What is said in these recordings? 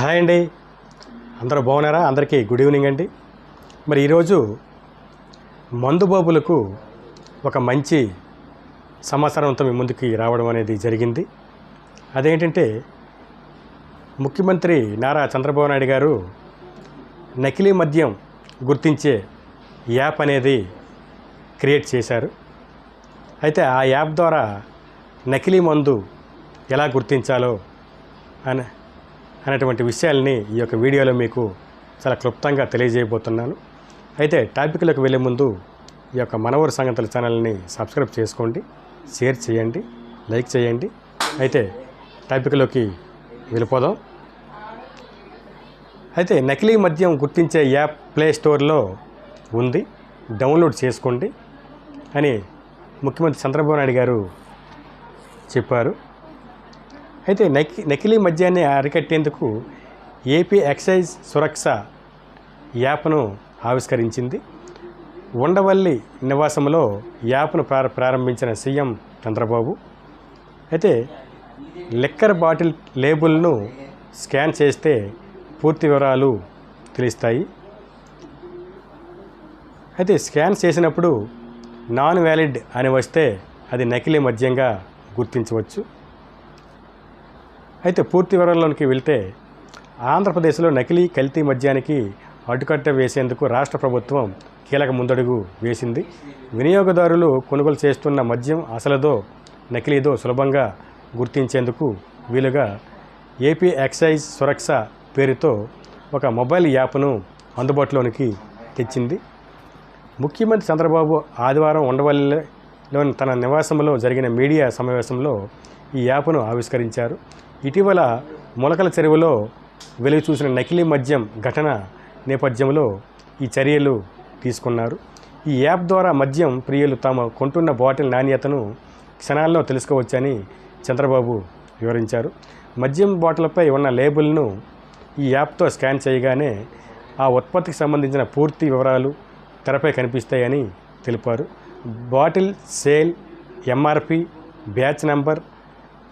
Hi అండి. అందరూ బాగున్నారా? అందరికీ గుడ్ ఈవినింగ్ అండి. మరి ఈరోజు మందుబాబులకు ఒక మంచి సమాచారంతో మీ ముందుకి రావడం అనేది జరిగింది. అదేంటంటే ముఖ్యమంత్రి నారా చంద్రబాబు నాయుడు గారు నకిలీ మద్యం గుర్తించే యాప్ అనేది క్రియేట్ చేశారు. అయితే ఆ యాప్ ద్వారా నకిలీ మందు ఎలా గుర్తించాలో అని అనేటువంటి విషయాల్ని ఈ యొక్క వీడియోలో మీకు చాలా క్లుప్తంగా తెలియజేయబోతున్నాను. అయితే టాపిక్లోకి వెళ్ళే ముందు ఈ యొక్క మనవరు సంగతుల ఛానల్ని సబ్స్క్రైబ్ చేసుకోండి షేర్ చేయండి లైక్ చేయండి. అయితే టాపిక్లోకి వెళ్ళిపోదాం. అయితే నకిలీ మద్యం గుర్తించే యాప్ ప్లే స్టోర్లో ఉంది. డౌన్లోడ్ చేసుకోండి అని ముఖ్యమంత్రి చంద్రబాబు నాయుడు గారు చెప్పారు. అయితే నకి నకిలీ మద్యాన్ని అరికట్టేందుకు ఏపీ ఎక్సైజ్ సురక్ష యాప్ను ఆవిష్కరించింది. ఉండవల్లి నివాసంలో యాప్ను ప్రార ప్రారంభించిన సీఎం చంద్రబాబు. అయితే లిక్కర్ బాటిల్ లేబుల్ను స్కాన్ చేస్తే పూర్తి వివరాలు తెలుస్తాయి. అయితే స్కాన్ చేసినప్పుడు నాన్ వ్యాలిడ్ అని వస్తే అది నకిలీ మద్యంగా గుర్తించవచ్చు. అయితే పూర్తి వివరాల్లోకి వెళ్తే ఆంధ్రప్రదేశ్లో నకిలీ కల్తీ మద్యానికి అడ్డుకట్ట వేసేందుకు రాష్ట్ర ప్రభుత్వం కీలక ముందడుగు వేసింది. వినియోగదారులు కొనుగోలు చేస్తున్న మద్యం అసలుదో నకిలీదో సులభంగా గుర్తించేందుకు వీలుగా ఏపీ ఎక్సైజ్ సురక్ష పేరుతో ఒక మొబైల్ యాప్ను అందుబాటులోనికి తెచ్చింది. ముఖ్యమంత్రి చంద్రబాబు ఆదివారం ఉండవల్లిలోని తన నివాసంలో జరిగిన మీడియా సమావేశంలో ఈ యాప్ను ఆవిష్కరించారు. ఇటీవల మొలకల చెరువులో వెలుగు చూసిన నకిలీ మద్యం ఘటన నేపథ్యంలో ఈ చర్యలు తీసుకున్నారు. ఈ యాప్ ద్వారా మద్యం ప్రియులు తాము కొంటున్న బాటిల్ నాణ్యతను క్షణాల్లో తెలుసుకోవచ్చని చంద్రబాబు వివరించారు. మద్యం బాటిల్పై ఉన్న లేబుల్ను ఈ యాప్తో స్కాన్ చేయగానే ఆ ఉత్పత్తికి సంబంధించిన పూర్తి వివరాలు తెరపై కనిపిస్తాయని తెలిపారు. Bottle sale MRP batch number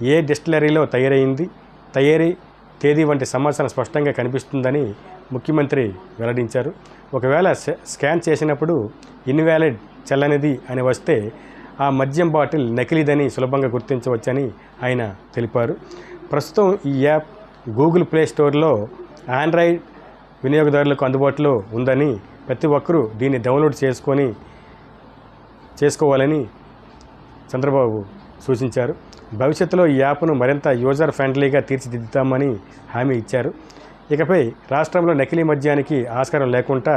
ఏ డిస్టిలరీలో తయారైంది తయారీ తేదీ వంటి సమాచారం స్పష్టంగా కనిపిస్తుందని ముఖ్యమంత్రి వెల్లడించారు. ఒకవేళ స్కాన్ చేసినప్పుడు ఇన్వాలిడ్ చెల్లనిది అని వస్తే ఆ మద్యం బాటిల్ నకిలీదని సులభంగా గుర్తించవచ్చని ఆయన తెలిపారు. ప్రస్తుతం ఈ యాప్ గూగుల్ ప్లే స్టోర్లో ఆండ్రాయిడ్ వినియోగదారులకు అందుబాటులో ఉందని ప్రతి ఒక్కరూ దీన్ని డౌన్లోడ్ చేసుకొని చేసుకోవాలని చంద్రబాబు సూచించారు. భవిష్యత్తులో ఈ యాప్ను మరింత యూజర్ ఫ్రెండ్లీగా తీర్చిదిద్దుతామని హామీ ఇచ్చారు. ఇకపై రాష్ట్రంలో నకిలీ మద్యానికి ఆస్కారం లేకుండా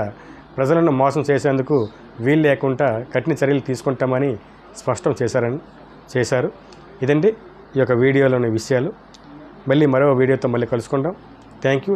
ప్రజలను మోసం చేసేందుకు వీలు లేకుండా కఠిన చర్యలు తీసుకుంటామని స్పష్టం చేశారని చేశారు. ఇదండి ఈ యొక్క వీడియోలోని విషయాలు. మళ్ళీ మరో వీడియోతో మళ్ళీ కలుసుకుందాం. Thank you